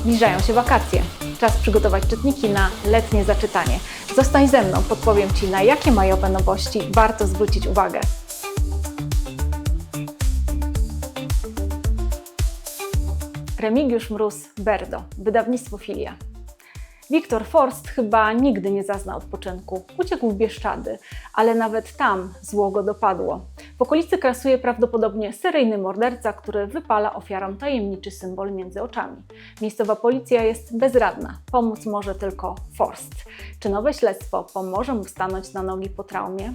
Zbliżają się wakacje. Czas przygotować czytniki na letnie zaczytanie. Zostań ze mną, podpowiem Ci, na jakie majowe nowości warto zwrócić uwagę. Remigiusz Mróz Berdo, wydawnictwo Filia. Wiktor Forst chyba nigdy nie zazna odpoczynku. Uciekł w Bieszczady, ale nawet tam zło go dopadło. W okolicy krasuje prawdopodobnie seryjny morderca, który wypala ofiarom tajemniczy symbol między oczami. Miejscowa policja jest bezradna. Pomóc może tylko Forst. Czy nowe śledztwo pomoże mu stanąć na nogi po traumie?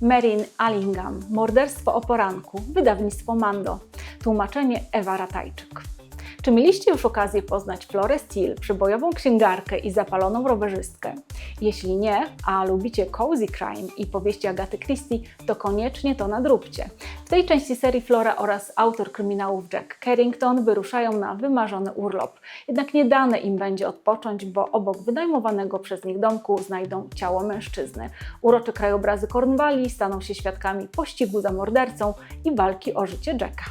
Merin Allingham, Morderstwo o poranku, wydawnictwo Mando, tłumaczenie Ewa Ratajczyk. Czy mieliście już okazję poznać Florę Steele, przybojową księgarkę i zapaloną rowerzystkę? Jeśli nie, a lubicie cozy crime i powieści Agaty Christie, to koniecznie to nadróbcie. W tej części serii Flora oraz autor kryminałów Jack Carrington wyruszają na wymarzony urlop. Jednak nie dane im będzie odpocząć, bo obok wynajmowanego przez nich domku znajdą ciało mężczyzny. Urocze krajobrazy Cornwalli staną się świadkami pościgu za mordercą i walki o życie Jacka.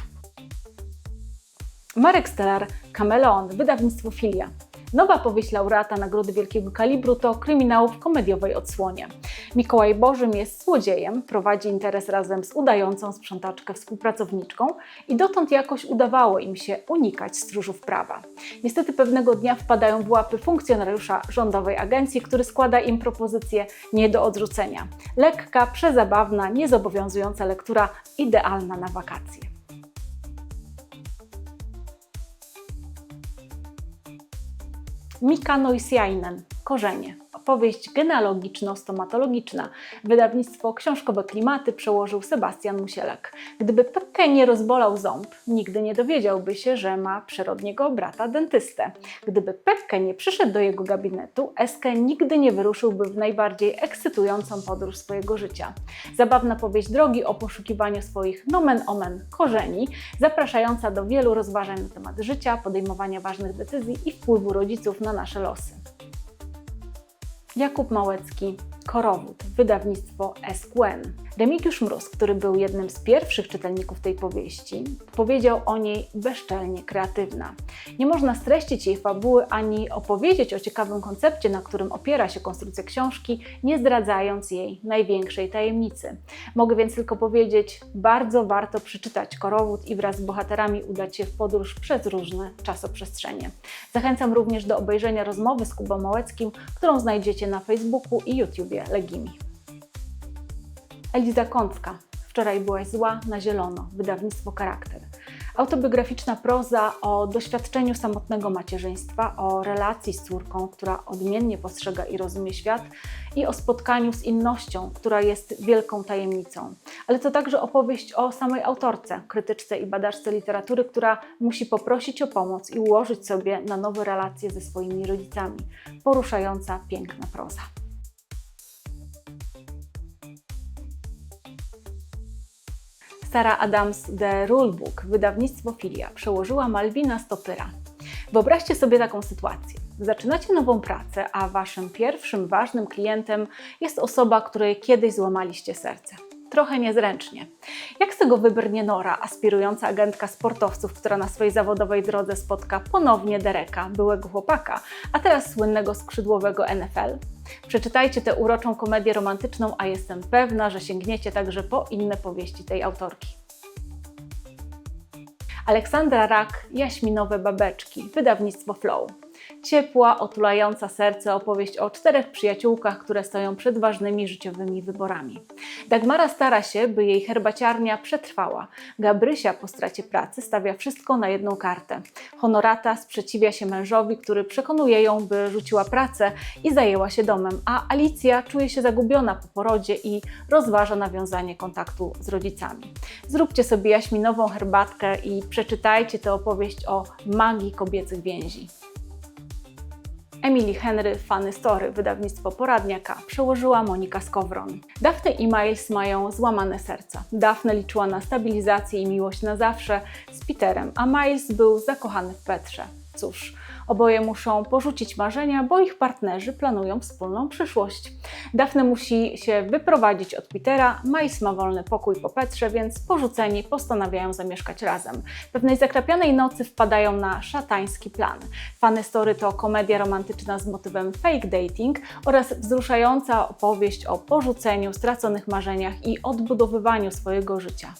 Marek Stellar, Kameleon, wydawnictwo Filia. Nowa powieść laureata Nagrody Wielkiego Kalibru to kryminał w komediowej odsłonie. Mikołaj Bożym jest złodziejem, prowadzi interes razem z udającą sprzątaczkę współpracowniczką i dotąd jakoś udawało im się unikać stróżów prawa. Niestety pewnego dnia wpadają w łapy funkcjonariusza rządowej agencji, który składa im propozycję nie do odrzucenia. Lekka, przezabawna, niezobowiązująca lektura, idealna na wakacje. Mika Noisiainen, Korzenie. Opowieść genealogiczno-stomatologiczna. Wydawnictwo Książkowe Klimaty przełożył Sebastian Musielek. Gdyby Pekkę nie rozbolał ząb, nigdy nie dowiedziałby się, że ma przyrodniego brata dentystę. Gdyby Pekkę nie przyszedł do jego gabinetu, Eskę nigdy nie wyruszyłby w najbardziej ekscytującą podróż swojego życia. Zabawna powieść drogi o poszukiwaniu swoich nomen omen korzeni, zapraszająca do wielu rozważań na temat życia, podejmowania ważnych decyzji i wpływu rodziców na nasze losy. Jakub Małecki, Korowód, wydawnictwo SQN. Remigiusz Mróz, który był jednym z pierwszych czytelników tej powieści, powiedział o niej bezczelnie kreatywna. Nie można streścić jej fabuły ani opowiedzieć o ciekawym koncepcie, na którym opiera się konstrukcja książki, nie zdradzając jej największej tajemnicy. Mogę więc tylko powiedzieć, bardzo warto przeczytać Korowód i wraz z bohaterami udać się w podróż przez różne czasoprzestrzenie. Zachęcam również do obejrzenia rozmowy z Kubą Małeckim, którą znajdziecie na Facebooku i YouTubie Legimi. Eliza Kącka. Wczoraj byłaś zła na zielono. Wydawnictwo Charakter. Autobiograficzna proza o doświadczeniu samotnego macierzyństwa, o relacji z córką, która odmiennie postrzega i rozumie świat, i o spotkaniu z innością, która jest wielką tajemnicą. Ale to także opowieść o samej autorce, krytyczce i badaczce literatury, która musi poprosić o pomoc i ułożyć sobie na nowe relacje ze swoimi rodzicami. Poruszająca, piękna proza. Sara Adams The Rulebook, wydawnictwo Filia, przełożyła Malwina Stopyra. Wyobraźcie sobie taką sytuację. Zaczynacie nową pracę, a waszym pierwszym ważnym klientem jest osoba, której kiedyś złamaliście serce. Trochę niezręcznie. Jak z tego wybrnie Nora, aspirująca agentka sportowców, która na swojej zawodowej drodze spotka ponownie Dereka, byłego chłopaka, a teraz słynnego skrzydłowego NFL? Przeczytajcie tę uroczą komedię romantyczną, a jestem pewna, że sięgniecie także po inne powieści tej autorki. Aleksandra Rak, Jaśminowe Babeczki, wydawnictwo Flow. Ciepła, otulająca serce opowieść o czterech przyjaciółkach, które stoją przed ważnymi życiowymi wyborami. Dagmara stara się, by jej herbaciarnia przetrwała. Gabrysia po stracie pracy stawia wszystko na jedną kartę. Honorata sprzeciwia się mężowi, który przekonuje ją, by rzuciła pracę i zajęła się domem, a Alicja czuje się zagubiona po porodzie i rozważa nawiązanie kontaktu z rodzicami. Zróbcie sobie jaśminową herbatkę i przeczytajcie tę opowieść o magii kobiecych więzi. Emily Henry Funny Story, wydawnictwo Poradniaka, przełożyła Monika Skowron. Daphne i Miles mają złamane serca. Daphne liczyła na stabilizację i miłość na zawsze z Peterem, a Miles był zakochany w Petrze. Cóż, Oboje muszą porzucić marzenia, bo ich partnerzy planują wspólną przyszłość. Daphne musi się wyprowadzić od Petera, Miles ma wolny pokój po Petrze, więc porzuceni postanawiają zamieszkać razem. Pewnej zakrapianej nocy wpadają na szatański plan. Funny Story to komedia romantyczna z motywem fake dating oraz wzruszająca opowieść o porzuceniu, straconych marzeniach i odbudowywaniu swojego życia.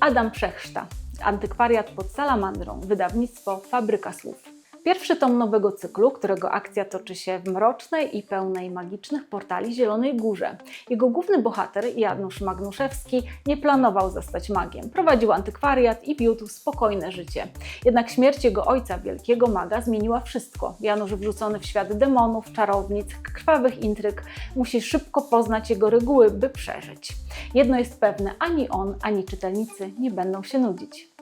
Adam Przechrzta, Antykwariat pod Salamandrą, wydawnictwo Fabryka Słów. Pierwszy tom nowego cyklu, którego akcja toczy się w mrocznej i pełnej magicznych portali Zielonej Górze. Jego główny bohater, Janusz Magnuszewski, nie planował zostać magiem. Prowadził antykwariat i wiódł spokojne życie. Jednak śmierć jego ojca, wielkiego maga, zmieniła wszystko. Janusz wrzucony w świat demonów, czarownic, krwawych intryg, musi szybko poznać jego reguły, by przeżyć. Jedno jest pewne, ani on, ani czytelnicy nie będą się nudzić.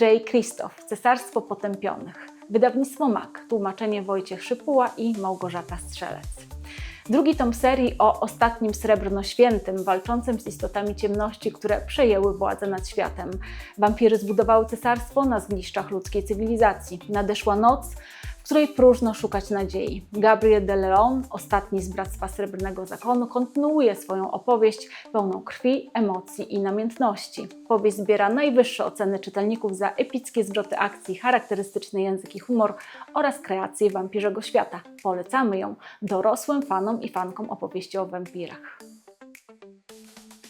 J. Krzysztof, Cesarstwo Potępionych. Wydawnictwo MAK, tłumaczenie Wojciech Szypuła i Małgorzata Strzelec. Drugi tom serii o ostatnim srebrnoświętym, walczącym z istotami ciemności, które przejęły władzę nad światem. Wampiry zbudowały cesarstwo na zgliszczach ludzkiej cywilizacji. Nadeszła noc, w której próżno szukać nadziei. Gabriel de Leon, ostatni z Bractwa Srebrnego Zakonu, kontynuuje swoją opowieść pełną krwi, emocji i namiętności. Powieść zbiera najwyższe oceny czytelników za epickie zwroty akcji, charakterystyczny język i humor oraz kreację wampirzego świata. Polecamy ją dorosłym fanom i fankom opowieści o wampirach.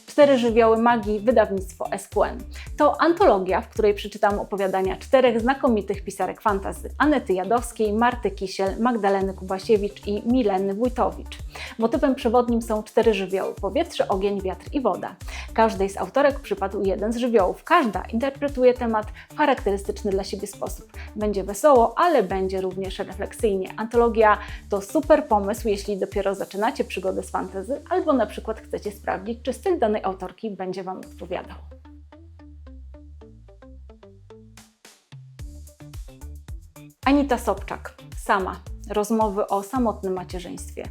Cztery żywioły magii, wydawnictwo SQN. To antologia, w której przeczytam opowiadania czterech znakomitych pisarek fantazy: Anety Jadowskiej, Marty Kisiel, Magdaleny Kubasiewicz i Mileny Wójtowicz. Motywem przewodnim są cztery żywioły: powietrze, ogień, wiatr i woda. Każdej z autorek przypadł jeden z żywiołów. Każda interpretuje temat w charakterystyczny dla siebie sposób. Będzie wesoło, ale będzie również refleksyjnie. Antologia to super pomysł, jeśli dopiero zaczynacie przygodę z fantazy, albo na przykład chcecie sprawdzić, czy styl danej autorki będzie Wam odpowiadał. Anita Sobczak, sama. Rozmowy o samotnym macierzyństwie.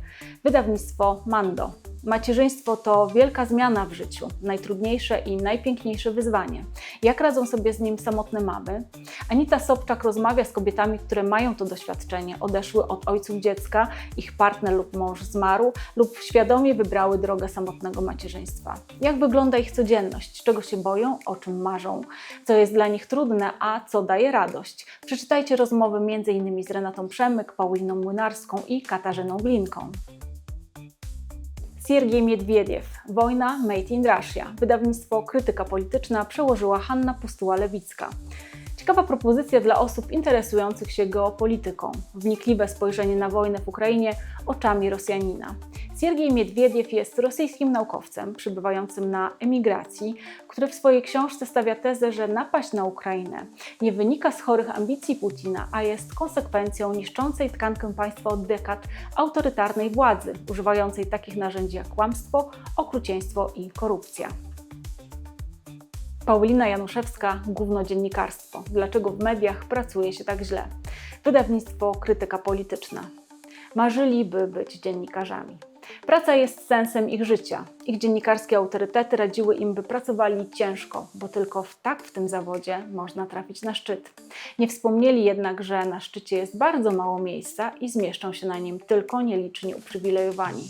Wydawnictwo Mando. Macierzyństwo to wielka zmiana w życiu, najtrudniejsze i najpiękniejsze wyzwanie. Jak radzą sobie z nim samotne mamy? Anita Sobczak rozmawia z kobietami, które mają to doświadczenie, odeszły od ojców dziecka, ich partner lub mąż zmarł lub świadomie wybrały drogę samotnego macierzyństwa. Jak wygląda ich codzienność? Czego się boją? O czym marzą? Co jest dla nich trudne, a co daje radość? Przeczytajcie rozmowy m.in. z Renatą Przemyk, Pauliną Młynarską i Katarzyną Glinką. Siergiej Miedwiediew, Wojna Made in Russia. Wydawnictwo Krytyka Polityczna przełożyła Hanna Pustuła-Lewicka. Ciekawa propozycja dla osób interesujących się geopolityką. Wnikliwe spojrzenie na wojnę w Ukrainie oczami Rosjanina. Siergiej Miedwiediew jest rosyjskim naukowcem przybywającym na emigracji, który w swojej książce stawia tezę, że napaść na Ukrainę nie wynika z chorych ambicji Putina, a jest konsekwencją niszczącej tkankę państwa od dekad autorytarnej władzy, używającej takich narzędzi jak kłamstwo, okrucieństwo i korupcja. Paulina Januszewska, główno dziennikarstwo. Dlaczego w mediach pracuje się tak źle? Wydawnictwo Krytyka Polityczna. Marzyliby być dziennikarzami. Praca jest sensem ich życia. Ich dziennikarskie autorytety radziły im, by pracowali ciężko, bo tylko w tak w tym zawodzie można trafić na szczyt. Nie wspomnieli jednak, że na szczycie jest bardzo mało miejsca i zmieszczą się na nim tylko nieliczni uprzywilejowani.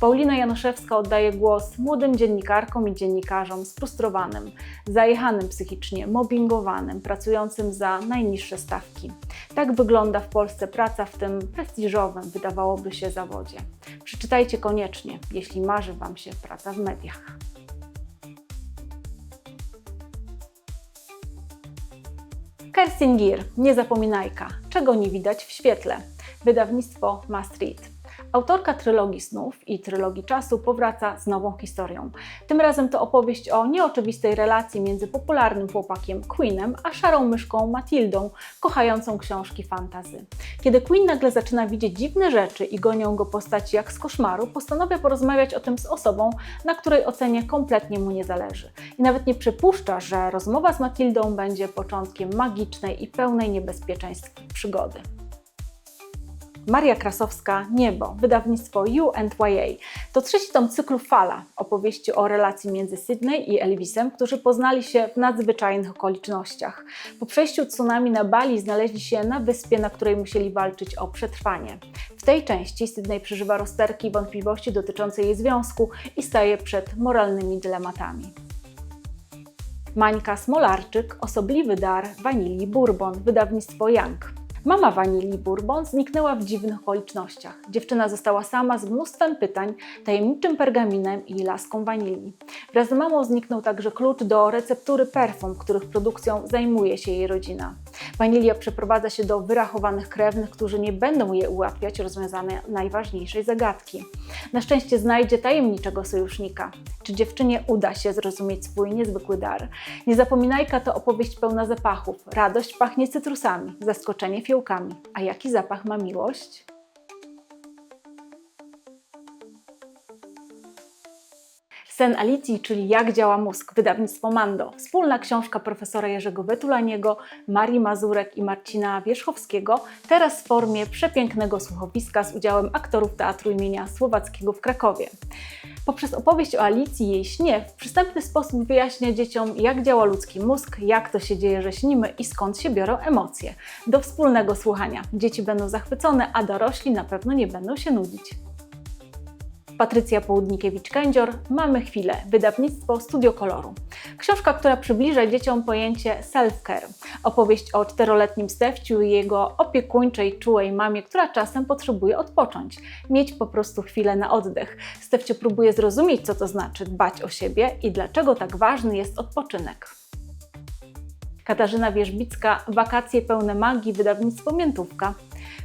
Paulina Januszewska oddaje głos młodym dziennikarkom i dziennikarzom sfrustrowanym, zajechanym psychicznie, mobbingowanym, pracującym za najniższe stawki. Tak wygląda w Polsce praca w tym prestiżowym, wydawałoby się, zawodzie. Przeczytajcie koniecznie, jeśli marzy Wam się praca w mediach. Kerstin Gier, Niezapominajka. Czego nie widać w świetle? Wydawnictwo Maastricht. Autorka trylogii snów i trylogii czasu powraca z nową historią. Tym razem to opowieść o nieoczywistej relacji między popularnym chłopakiem Queenem a szarą myszką Matildą, kochającą książki fantazy. Kiedy Queen nagle zaczyna widzieć dziwne rzeczy i gonią go postaci jak z koszmaru, postanawia porozmawiać o tym z osobą, na której ocenie kompletnie mu nie zależy. I nawet nie przypuszcza, że rozmowa z Matildą będzie początkiem magicznej i pełnej niebezpieczeństw przygody. Maria Krasowska, Niebo, wydawnictwo U&YA. To trzeci tom cyklu Fala, opowieści o relacji między Sydney i Elvisem, którzy poznali się w nadzwyczajnych okolicznościach. Po przejściu tsunami na Bali znaleźli się na wyspie, na której musieli walczyć o przetrwanie. W tej części Sydney przeżywa rozterki i wątpliwości dotyczące jej związku i staje przed moralnymi dylematami. Mańka Smolarczyk, osobliwy dar wanilii Bourbon, wydawnictwo Young. Mama wanilii Bourbon zniknęła w dziwnych okolicznościach. Dziewczyna została sama z mnóstwem pytań, tajemniczym pergaminem i laską wanilii. Wraz z mamą zniknął także klucz do receptury perfum, których produkcją zajmuje się jej rodzina. Wanilia przeprowadza się do wyrachowanych krewnych, którzy nie będą jej ułatwiać rozwiązania najważniejszej zagadki. Na szczęście znajdzie tajemniczego sojusznika. Czy dziewczynie uda się zrozumieć swój niezwykły dar? Niezapominajka to opowieść pełna zapachów. Radość pachnie cytrusami, zaskoczenie A jaki zapach ma miłość? Sen Alicji, czyli Jak działa mózg, wydawnictwo Mando. Wspólna książka profesora Jerzego Wetulaniego, Marii Mazurek i Marcina Wierzchowskiego, teraz w formie przepięknego słuchowiska z udziałem aktorów Teatru imienia Słowackiego w Krakowie. Poprzez opowieść o Alicji i jej śnie w przystępny sposób wyjaśnia dzieciom, jak działa ludzki mózg, jak to się dzieje, że śnimy i skąd się biorą emocje. Do wspólnego słuchania. Dzieci będą zachwycone, a dorośli na pewno nie będą się nudzić. Patrycja Południkiewicz-Kędzior, Mamy chwilę, wydawnictwo Studio Koloru. Książka, która przybliża dzieciom pojęcie self-care. Opowieść o czteroletnim Stefciu i jego opiekuńczej, czułej mamie, która czasem potrzebuje odpocząć, mieć po prostu chwilę na oddech. Stefcio próbuje zrozumieć, co to znaczy dbać o siebie i dlaczego tak ważny jest odpoczynek. Katarzyna Wierzbicka, Wakacje pełne magii, wydawnictwo Miętówka.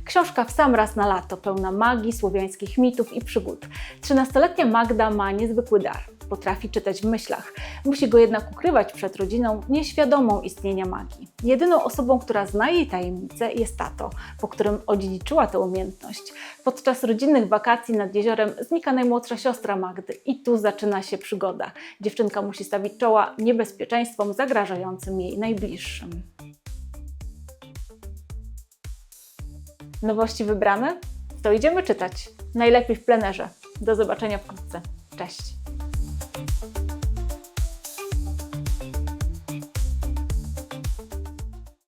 Książka w sam raz na lato, pełna magii, słowiańskich mitów i przygód. Trzynastoletnia Magda ma niezwykły dar. Potrafi czytać w myślach. Musi go jednak ukrywać przed rodziną nieświadomą istnienia magii. Jedyną osobą, która zna jej tajemnicę jest tato, po którym odziedziczyła tę umiejętność. Podczas rodzinnych wakacji nad jeziorem znika najmłodsza siostra Magdy i tu zaczyna się przygoda. Dziewczynka musi stawić czoła niebezpieczeństwom zagrażającym jej najbliższym. Nowości wybrane? To idziemy czytać. Najlepiej w plenerze. Do zobaczenia wkrótce. Cześć!